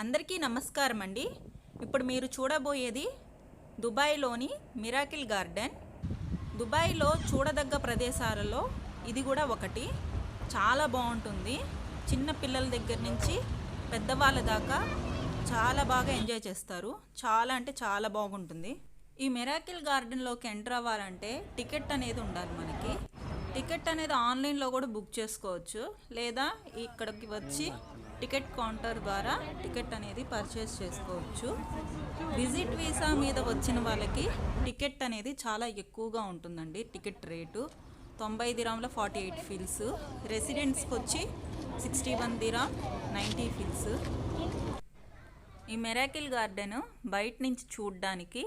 అందరికీ నమస్కారం అండి ఇప్పుడు మీరు చూడబోయేది దుబాయ్లోని మిరాకిల్ గార్డెన్. దుబాయ్లో చూడదగ్గ ప్రదేశాలలో ఇది కూడా ఒకటి. చాలా బాగుంటుంది. చిన్న పిల్లల దగ్గర నుంచి పెద్దవాళ్ళ దాకా చాలా బాగా ఎంజాయ్ చేస్తారు. చాలా అంటే చాలా బాగుంటుంది. ఈ మిరాకిల్ గార్డెన్లోకి ఎంటర్ అవ్వాలంటే టికెట్ అనేది ఉండాలి మనకి. టికెట్ అనేది ఆన్లైన్లో కూడా బుక్ చేసుకోవచ్చు. లేదా ఇక్కడికి వచ్చి టికెట్ కౌంటర్ ద్వారా టికెట్ అనేది పర్చేస్ చేసుకోవచ్చు. విజిట్ వీసా మీద వచ్చిన వాళ్ళకి టికెట్ అనేది చాలా ఎక్కువగా ఉంటుందండి టికెట్ రేటు. తొంభై దిరాంలో ఫార్టీ ఎయిట్ ఫీల్స్. రెసిడెంట్స్కి వచ్చి sixty one dirham ninety fils. ఈ మెరాకిల్ గార్డెన్ బయట నుంచి చూడడానికి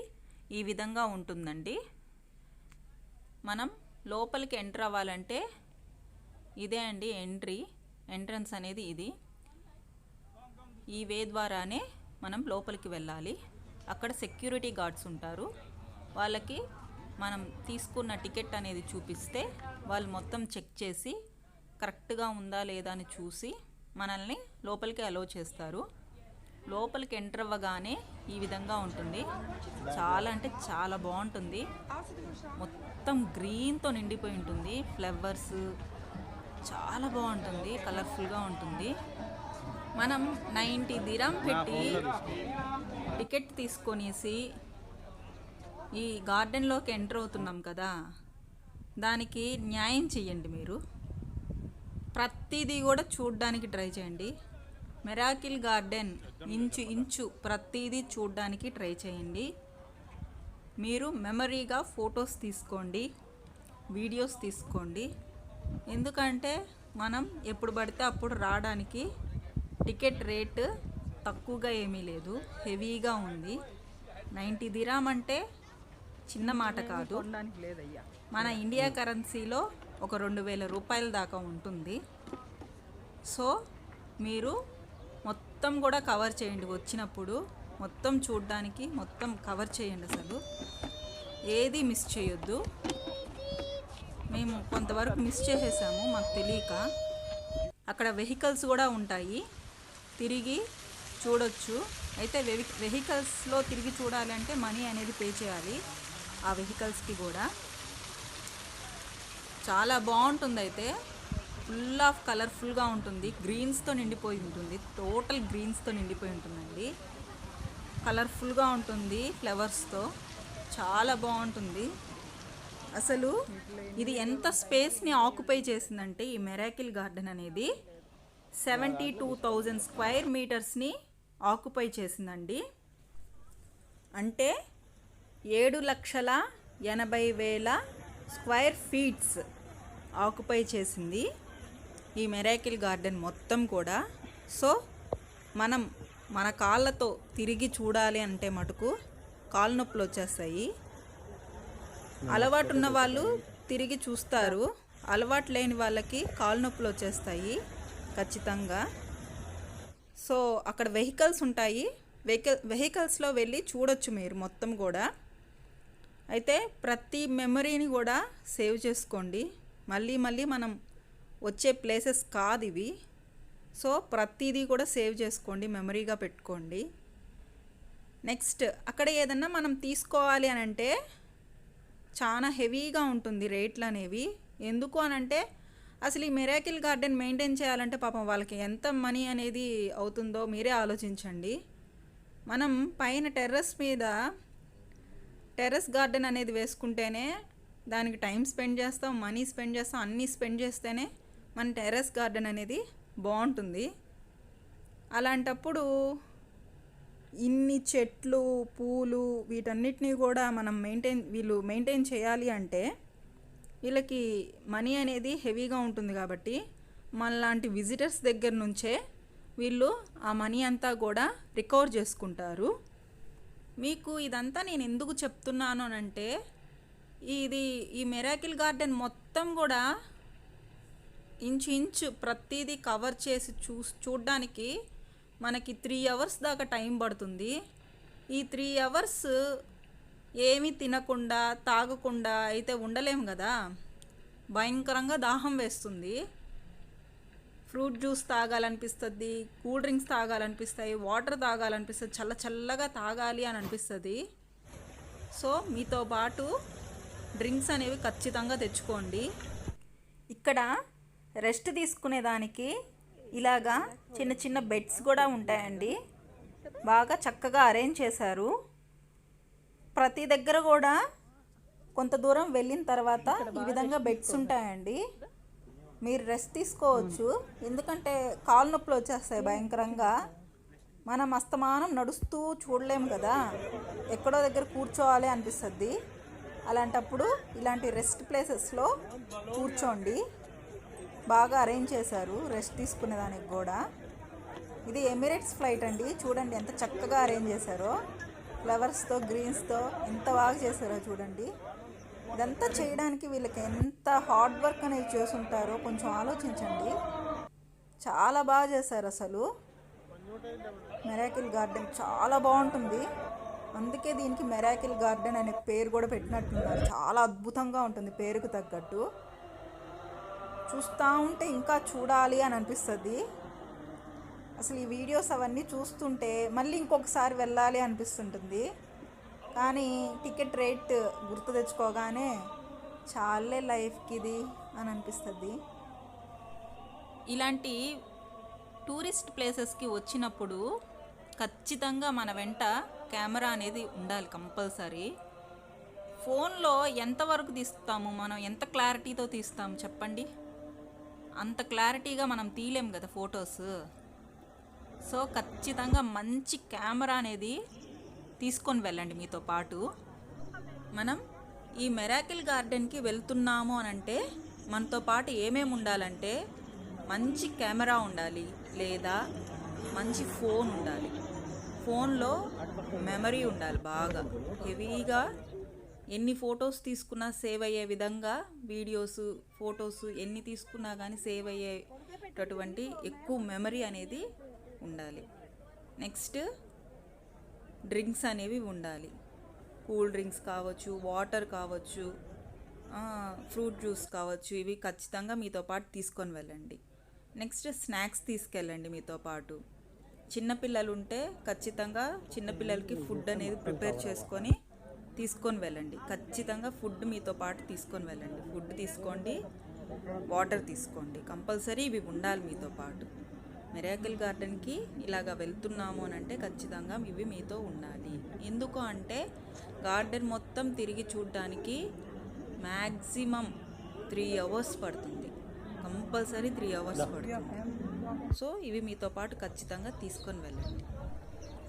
ఈ విధంగా ఉంటుందండి. మనం లోపలికి ఎంటర్ అవ్వాలంటే ఇదే అండి ఎంట్రీ ఎంట్రన్స్ అనేది ఇది. ఈ వే ద్వారానే మనం లోపలికి వెళ్ళాలి. అక్కడ సెక్యూరిటీ గార్డ్స్ ఉంటారు. వాళ్ళకి మనం తీసుకున్న టికెట్ అనేది చూపిస్తే వాళ్ళు మొత్తం చెక్ చేసి కరెక్ట్గా ఉందా లేదా అని చూసి మనల్ని లోపలికి అలో చేస్తారు. లోపలికి ఎంటర్ అవ్వగానే ఈ విధంగా ఉంటుంది. చాలా అంటే చాలా బాగుంటుంది. మొత్తం గ్రీన్తో నిండిపోయి ఉంటుంది. ఫ్లవర్స్ చాలా బాగుంటుంది. కలర్ఫుల్గా ఉంటుంది. మనం నైంటీ దిరం పెట్టి టికెట్ తీసుకొనేసి ఈ గార్డెన్లోకి ఎంటర్ అవుతున్నాం కదా దానికి న్యాయం చెయ్యండి మీరు. ప్రతిదీ కూడా చూడడానికి ట్రై చేయండి. మెరాకిల్ గార్డెన్ ఇంచు ఇంచు ప్రతిదీ చూడడానికి ట్రై చేయండి. మీరు మెమరీగా ఫొటోస్ తీసుకోండి వీడియోస్ తీసుకోండి. ఎందుకంటే మనం ఎప్పుడు పడితే అప్పుడు రావడానికి టికెట్ రేట్ తక్కువగా ఏమీ లేదు. హెవీగా ఉంది. నైంటీ దిరామ్ అంటే చిన్న మాట కాదు. మన ఇండియా కరెన్సీలో ఒక రెండు వేల రూపాయల దాకా ఉంటుంది. సో మీరు మొత్తం కూడా కవర్ చేయండి. వచ్చినప్పుడు మొత్తం చూడడానికి మొత్తం కవర్ చేయండి అసలు. ఏది మిస్ చేయొద్దు. మేము కొంతవరకు మిస్ చేసేసాము మాకు తెలియక. అక్కడ వెహికల్స్ కూడా ఉంటాయి. తిరిగి చూడొచ్చు. అయితే వెహి వెహికల్స్లో తిరిగి చూడాలంటే మనీ అనేది పే చేయాలి. ఆ వెహికల్స్కి కూడా. చాలా బాగుంటుంది అయితే ఫుల్ ఆఫ్ కలర్ఫుల్గా ఉంటుంది. గ్రీన్స్తో నిండిపోయి ఉంటుంది. టోటల్ గ్రీన్స్తో నిండిపోయి ఉంటుందండి. కలర్ఫుల్గా ఉంటుంది ఫ్లవర్స్తో. చాలా బాగుంటుంది. అసలు ఇది ఎంత స్పేస్ని ఆక్యుపై చేసిందంటే ఈ మెరాకిల్ గార్డెన్ అనేది. సెవెంటీ టూ థౌజండ్ స్క్వైర్ మీటర్స్ని ఆక్యుపై చేసిందండి. అంటే ఏడు లక్షల ఎనభై వేల స్క్వైర్ ఫీట్స్ ఆక్యుపై చేసింది ఈ మెరాకిల్ గార్డెన్ మొత్తం కూడా. సో మనం మన కాళ్ళతో తిరిగి చూడాలి అంటే మటుకు కాలు నొప్పులు వచ్చేస్తాయి. అలవాటు ఉన్న వాళ్ళు తిరిగి చూస్తారు. అలవాటు లేని వాళ్ళకి కాళ్ళ నొప్పులు వచ్చేస్తాయి. ఖచ్చితంగా. సో అక్కడ వెహికల్స్ ఉంటాయి. వెహికల్ వెహికల్స్లో వెళ్ళి చూడొచ్చు మీరు మొత్తం కూడా. అయితే ప్రతి మెమరీని కూడా సేవ్ చేసుకోండి. మళ్ళీ మళ్ళీ మనం వచ్చే ప్లేసెస్ కాదు ఇవి. సో ప్రతిదీ కూడా సేవ్ చేసుకోండి మెమరీగా పెట్టుకోండి. నెక్స్ట్ అక్కడ ఏదన్నా మనం తీసుకోవాలి అని అంటే చాలా హెవీగా ఉంటుంది రేట్లు అనేవి. ఎందుకు అని అంటే అసలు ఈ మిరాకిల్ గార్డెన్ మెయింటైన్ చేయాలంటే పాపం వాళ్ళకి ఎంత మనీ అనేది అవుతుందో మీరే ఆలోచించండి. మనం పైన టెర్రస్ మీద టెర్రస్ గార్డెన్ అనేది వేసుకుంటేనే దానికి టైం స్పెండ్ చేస్తాం మనీ స్పెండ్ చేస్తాం అన్నీ స్పెండ్ చేస్తేనే మన టెర్రస్ గార్డెన్ అనేది బాగుంటుంది. అలాంటప్పుడు ఇన్ని చెట్లు పూలు వీటన్నిటినీ కూడా మనం మెయింటైన్ వీళ్ళు మెయింటైన్ చేయాలి అంటే వీళ్ళకి మనీ అనేది హెవీగా ఉంటుంది కాబట్టి మనలాంటి విజిటర్స్ దగ్గర నుంచే వీళ్ళు ఆ మనీ అంతా కూడా రికవర్ చేసుకుంటారు. మీకు ఇదంతా నేను ఎందుకు చెప్తున్నాను అని అంటే ఇది ఈ మెరాకిల్ గార్డెన్ మొత్తం కూడా ఇంచు ఇంచు ప్రతిదీ కవర్ చేసి చూ చూడడానికి మనకి త్రీ అవర్స్ దాకా టైం పడుతుంది. ఈ త్రీ అవర్స్ ఏమీ తినకుండా తాగకుండా అయితే ఉండలేము కదా? భయంకరంగా దాహం వేస్తుంది. ఫ్రూట్ జ్యూస్ తాగాలనిపిస్తుంది కూల్ డ్రింక్స్ తాగాలనిపిస్తాయి వాటర్ తాగాలనిపిస్తుంది చల్ల చల్లగా తాగాలి అని అనిపిస్తుంది. సో మీతో పాటు డ్రింక్స్ అనేవి ఖచ్చితంగా తెచ్చుకోండి. ఇక్కడ రెస్ట్ తీసుకునేదానికి ఇలాగా చిన్న చిన్న బెడ్స్ కూడా ఉంటాయండి. బాగా చక్కగా అరేంజ్ చేశారు. ప్రతి దగ్గర కూడా కొంత దూరం వెళ్ళిన తర్వాత ఈ విధంగా బెడ్స్ ఉంటాయండి. మీరు రెస్ట్ తీసుకోవచ్చు. ఎందుకంటే కాలు నొప్పులు వచ్చేస్తాయి భయంకరంగా. మనం అస్తమానం నడుస్తూ చూడలేము కదా. ఎక్కడో దగ్గర కూర్చోవాలి అనిపిస్తుంది. అలాంటప్పుడు ఇలాంటి రెస్ట్ ప్లేసెస్లో కూర్చోండి. బాగా అరేంజ్ చేశారు రెస్ట్ తీసుకునేదానికి కూడా. ఇది ఎమిరేట్స్ ఫ్లైట్ అండి. చూడండి ఎంత చక్కగా అరేంజ్ చేశారో. ఫ్లవర్స్తో గ్రీన్స్తో ఎంత బాగా చేశారో చూడండి. ఇదంతా చేయడానికి వీళ్ళకి ఎంత హార్డ్ వర్క్ అనేది చేసుంటారో కొంచెం ఆలోచించండి. చాలా బాగా చేశారు అసలు. మెరాకిల్ గార్డెన్ చాలా బాగుంటుంది. అందుకే దీనికి మెరాకిల్ గార్డెన్ అనే పేరు కూడా పెట్టినట్టున్నారు. చాలా అద్భుతంగా ఉంటుంది పేరుకు తగ్గట్టు. చూస్తూ ఉంటే ఇంకా చూడాలి అని అనిపిస్తుంది. అసలు ఈ వీడియోస్ అవన్నీ చూస్తుంటే మళ్ళీ ఇంకొకసారి వెళ్ళాలి అనిపిస్తుంటుంది. కానీ టికెట్ రేట్ గుర్తు తెచ్చుకోగానే చాలే లైఫ్కి ఇది అని అనిపిస్తుంది. ఇలాంటి టూరిస్ట్ ప్లేసెస్కి వచ్చినప్పుడు ఖచ్చితంగా మన వెంట కెమెరా అనేది ఉండాలి కంపల్సరీ. ఫోన్లో ఎంతవరకు తీస్తాము? మనం ఎంత క్లారిటీతో తీస్తాము చెప్పండి. అంత క్లారిటీగా మనం తీయలేము కదా ఫొటోస్. సో ఖచ్చితంగా మంచి కెమెరా అనేది తీసుకొని వెళ్ళండి మీతో పాటు. మనం ఈ మెరాకిల్ గార్డెన్కి వెళ్తున్నాము అని అంటే మనతో పాటు ఏమేమి ఉండాలంటే మంచి కెమెరా ఉండాలి లేదా మంచి ఫోన్ ఉండాలి. ఫోన్లో మెమరీ ఉండాలి బాగా. హెవీగా ఎన్ని ఫొటోస్ తీసుకున్నా సేవ్ అయ్యే విధంగా వీడియోస్ ఫొటోస్ ఎన్ని తీసుకున్నా కానీ సేవ్ అయ్యేటటువంటి ఎక్కువ మెమరీ అనేది ఉండాలి. నెక్స్ట్ డ్రింక్స్ అనేవి ఉండాలి. కూల్ డ్రింక్స్ కావచ్చు వాటర్ కావచ్చు ఫ్రూట్ జ్యూస్ కావచ్చు ఇవి ఖచ్చితంగా మీతో పాటు తీసుకొని వెళ్ళండి. నెక్స్ట్ స్నాక్స్ తీసుకెళ్ళండి మీతో పాటు. చిన్నపిల్లలు ఉంటే ఖచ్చితంగా చిన్నపిల్లలకి ఫుడ్ అనేది ప్రిపేర్ చేసుకొని తీసుకొని వెళ్ళండి. ఖచ్చితంగా ఫుడ్ మీతో పాటు తీసుకొని వెళ్ళండి. ఫుడ్ తీసుకోండి వాటర్ తీసుకోండి. కంపల్సరీ ఇవి ఉండాలి మీతో పాటు. మెరాకిల్ గార్డెన్కి ఇలాగ వెళ్తున్నాము అని అంటే ఖచ్చితంగా ఇవి మీతో ఉండాలి. ఎందుకు అంటే గార్డెన్ మొత్తం తిరిగి చూడడానికి మ్యాక్సిమం త్రీ అవర్స్ పడుతుంది. కంపల్సరీ త్రీ అవర్స్ పడుతుంది. సో ఇవి మీతో పాటు ఖచ్చితంగా తీసుకొని వెళ్ళండి.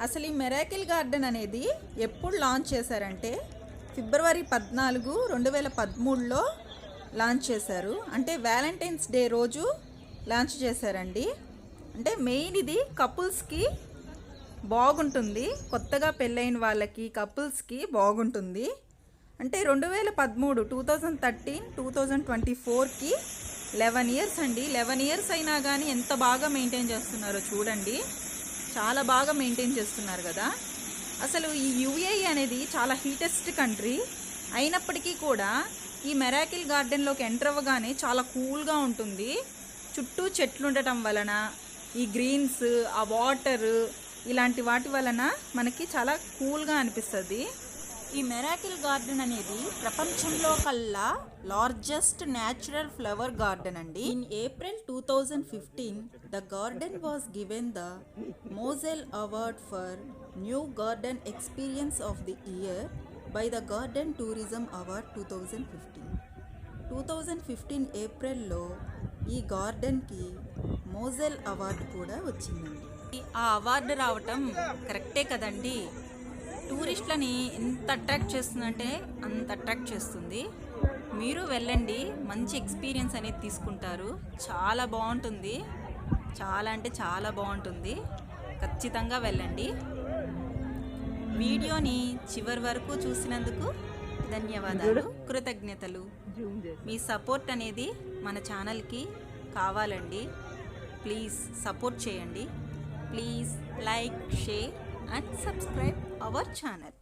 అసలు ఈ మెరాకిల్ గార్డెన్ అనేది ఎప్పుడు లాంచ్ చేశారంటే ఫిబ్రవరి పద్నాలుగు రెండు వేల పదమూడులో లాంచ్ చేశారు. అంటే వ్యాలంటైన్స్ డే రోజు లాంచ్ చేశారండి. అంటే మెయిన్ ఇది కపుల్స్కి బాగుంటుంది. కొత్తగా పెళ్ళైన వాళ్ళకి కపుల్స్కి బాగుంటుంది. అంటే రెండు వేల పదమూడు two thousand thirteen two thousand twenty ఫోర్కి లెవెన్ ఇయర్స్ అండి. లెవెన్ ఇయర్స్ అయినా కానీ ఎంత బాగా మెయింటైన్ చేస్తున్నారో చూడండి. చాలా బాగా మెయింటైన్ చేస్తున్నారు కదా. అసలు ఈ యుఏఈ అనేది చాలా హీటెస్ట్ కంట్రీ అయినప్పటికీ కూడా ఈ మెరాకిల్ గార్డెన్లోకి ఎంటర్ అవ్వగానే చాలా కూల్గా ఉంటుంది. చుట్టూ చెట్లు ఉండటం వలన ఈ గ్రీన్స్ ఆ వాటర్ ఇలాంటి వాటి వలన మనకి చాలా కూల్గా అనిపిస్తుంది. ఈ మెరాకిల్ గార్డెన్ అనేది ప్రపంచంలో కల్లా లార్జెస్ట్ న్యాచురల్ ఫ్లవర్ గార్డెన్ అండి. In April two thousand fifteen the garden was given the Mozel award for new garden experience of the year by the garden tourism award two thousand fifteen two thousand fifteen ఏప్రిల్లో ఈ గార్డెన్కి మోజెల్ award కూడా వచ్చిందండి. ఆ award రావటం కరెక్టే కదండి. టూరిస్టులని ఎంత attract చేస్తుందంటే అంత అట్రాక్ట్ చేస్తుంది. మీరు వెళ్ళండి మంచి ఎక్స్పీరియన్స్ అనేది తీసుకుంటారు. చాలా బాగుంటుంది. చాలా అంటే చాలా బాగుంటుంది. ఖచ్చితంగా వెళ్ళండి. వీడియోని చివరి వరకు చూసినందుకు ధన్యవాదాలు. కృతజ్ఞతలు. మీ సపోర్ట్ అనేది మన ఛానల్కి కావాలండి. ప్లీజ్ సపోర్ట్ చేయండి. Please like share and subscribe our channel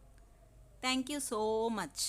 thank you so much